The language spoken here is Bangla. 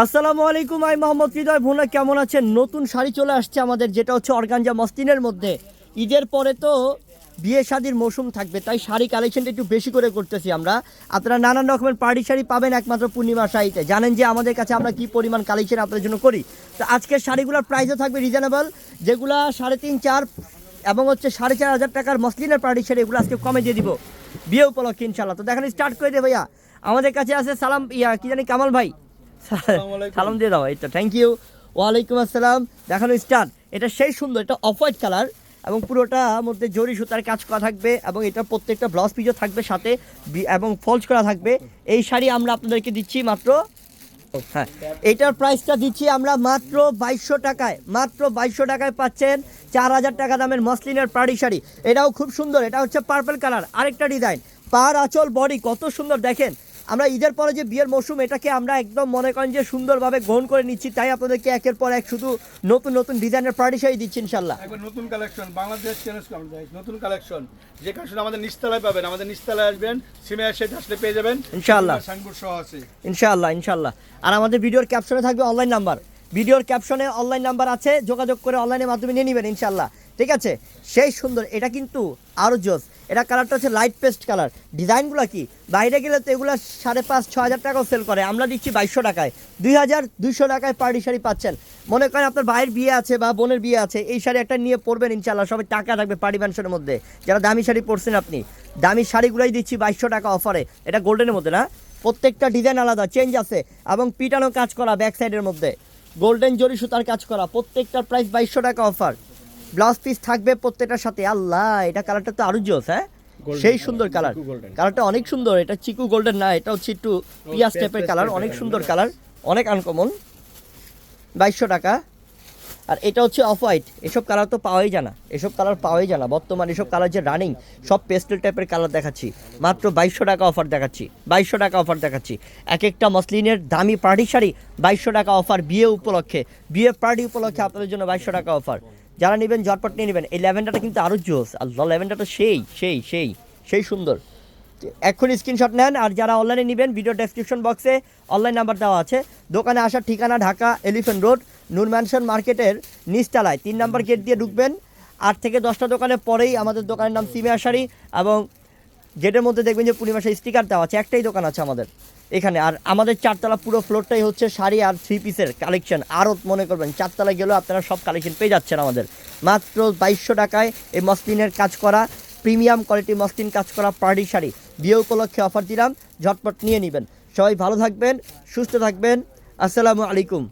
আসসালামু আলাইকুম আই মোহাম্মদ হৃদয় ভুনা। কেমন আছেন? নতুন শাড়ি চলে আসছে আমাদের, যেটা হচ্ছে অর্গানজা মস্তিনের মধ্যে। ঈদের পরে তো বিয়ে শাদির মৌসুম থাকবে, তাই শাড়ি কালেকশনটা একটু বেশি করে করতেছি আমরা। আপনারা নানান রকমের পার্টি শাড়ি পাবেন একমাত্র পূর্ণিমা শাড়িতে। জানেন যে আমাদের কাছে আমরা কি পরিমাণ কালেকশন আপনাদের জন্য করি? তো আজকের শাড়িগুলোর প্রাইসও থাকবে রিজনেবল যেগুলা সাড়ে তিন, চার এবং হচ্ছে সাড়ে চার হাজার টাকার মসলিনের পার্টি শাড়ি, এগুলো আজকে কমে দিয়ে দিব। বিয়ে উপলক্ষে ইনশাল্লাহ তো দেখেন স্টার্ট করে দে ভাইয়া। আমাদের কাছে আছে সালাম, ইয়া, কি জানি, কামাল ভাই। সালাম দিয়ে দাও এই তো থ্যাংক ইউ ওয়ালাইকুম আসসালাম। দেখানো স্টার্ট এটা সেই সুন্দর এটা অফ হোয়াইট কালার এবং পুরোটা মধ্যে জরি সুতার কাজ করা থাকবে এবং এটা প্রত্যেকটা ব্লাউজ পিসও থাকবে সাথে এবং ফলস করা থাকবে। এই শাড়ি আমরা আপনাদেরকে দিচ্ছি মাত্র হ্যাঁ এইটার প্রাইসটা দিচ্ছি আমরা মাত্র বাইশশো টাকায় মাত্র বাইশশো টাকায় পাচ্ছেন চার হাজার টাকা দামের মসলিনের পাড়ি শাড়ি। এটাও খুব সুন্দর এটা হচ্ছে পার্পল কালার আরেকটা ডিজাইন পার আঁচল বডি কত সুন্দর দেখেন। আমরা ঈদের পরে যে বিয়ের মৌসুম এটাকে আমরা একদম মনে করেন যে সুন্দরভাবে গ্রহণ করে নিচ্ছি। তাই আপনাদেরকে একের পর এক শুধু নতুন নতুন ডিজাইনের শাড়ি দিচ্ছি ইনশাল্লাহ। নতুন কালেকশন বাংলাদেশ চ্যালেঞ্জ নতুন কালেকশন যে কালেকশন আমাদের নিস্তালায় পাবেন আমাদের নিস্তালায় আসবেন সিমে এসে আসলে পেয়ে যাবেন। ইনশাল্লাহ। ইনশাল্লাহ সহ আছে। ইনশাআল্লাহ ইনশাআল্লাহ আর আমাদের ভিডিওর ক্যাপশনে থাকবে অনলাইন নাম্বার ভিডিওর ক্যাপশনে অনলাইন নাম্বার আছে, যোগাযোগ করে অনলাইনের মাধ্যমে নিয়ে নেবেন ইনশাল্লাহ ঠিক আছে? সেই সুন্দর, এটা কিন্তু আরও জোস। এটা কালারটা হচ্ছে লাইট পেস্ট কালার ডিজাইনগুলো কি? বাইরে গেলে তো এগুলো সাড়ে পাঁচ ছ হাজার টাকাও সেল করে। আমরা দিচ্ছি বাইশশো টাকায়। দুই হাজার দুইশো টাকায় পার্টি শাড়ি পাচ্ছেন। মনে করেন আপনার ভাইয়ের বিয়ে আছে বা বোনের বিয়ে আছে, এই শাড়ি একটা নিয়ে পরবেন ইনশাল্লাহ সবাই টাকা থাকবে পার্টি ম্যানশনের মধ্যে। যারা দামি শাড়ি পরছেন আপনি। দামি শাড়িগুলোই দিচ্ছি বাইশশো টাকা অফারে এটা গোল্ডেনের মধ্যে না? প্রত্যেকটা ডিজাইন আলাদা চেঞ্জ আছে। এবং পিটানো কাজ করা ব্যাক সাইডের মধ্যে। গোল্ডেন জরি সুতার কাজ করা প্রত্যেকটার প্রাইস বাইশশো টাকা অফার ব্লাউজ পিস থাকবে প্রত্যেকটার সাথে। আল্লাহ এটা কালারটা তো আরও জোস হ্যাঁ? সেই সুন্দর কালার কালারটা অনেক সুন্দর এটা চিকু গোল্ডেন না এটা হচ্ছে একটু পিয়াজ টাইপের কালার অনেক সুন্দর কালার অনেক আনকমন বাইশশো টাকা। আর এটা হচ্ছে অফ হোয়াইট এসব কালার তো পাওয়াই যায় না। এসব কালার পাওয়াই যায় না। বর্তমানে এসব কালার যে রানিং সব পেস্টেল টাইপের কালার দেখাচ্ছি। মাত্র বাইশশো টাকা অফার দেখাচ্ছি। বাইশশো টাকা অফার দেখাচ্ছি। এক একটা মসলিনের দামি পার্টি শাড়ি, বাইশশো টাকা অফার বিয়ে উপলক্ষে। বিয়ে পার্টি উপলক্ষে আপনাদের জন্য বাইশশো টাকা অফার যারা নেবেন জটপট নিয়ে নেবেন। এই ল্যাভেন্ডারটা কিন্তু আরও জোস। আল্লাহ, ল্যাভেন্ডারটা সেই সেই সেই সেই সুন্দর। এখন স্ক্রিনশট নেন আর যারা অনলাইনে নেবেন ভিডিও ডেসক্রিপশন বক্সে অনলাইন নাম্বার দেওয়া আছে। দোকানে আসার ঠিকানা Dhaka elephant road Noor mansion মার্কেটের নিচতলায়। তিন নাম্বার গেট দিয়ে ঢুকবেন। আট থেকে দশটা দোকানের পরেই আমাদের দোকানের নাম সিমিয়া শাড়ি এবং গেটের মধ্যে দেখবেন যে পূর্ণিমাসে স্টিকার দেওয়া আছে। একটাই দোকান আছে আমাদের এখানে। আর আমাদের চারতলা পুরো ফ্লোরটাই হচ্ছে শাড়ি আর থ্রি পিসের কালেকশন আরও মনে করবেন চারতলায় গেলেও আপনারা সব কালেকশন পেয়ে যাচ্ছেন আমাদের। মাত্র বাইশশো টাকায় এই মসলিনের কাজ করা প্রিমিয়াম কোয়ালিটি মসলিন কাজ করা পার্টি শাড়ি। বিয়ে উপলক্ষে অফার দিলাম ঝটপট নিয়ে নেবেন। সবাই ভালো থাকবেন সুস্থ থাকবেন। আসসালামু আলাইকুম।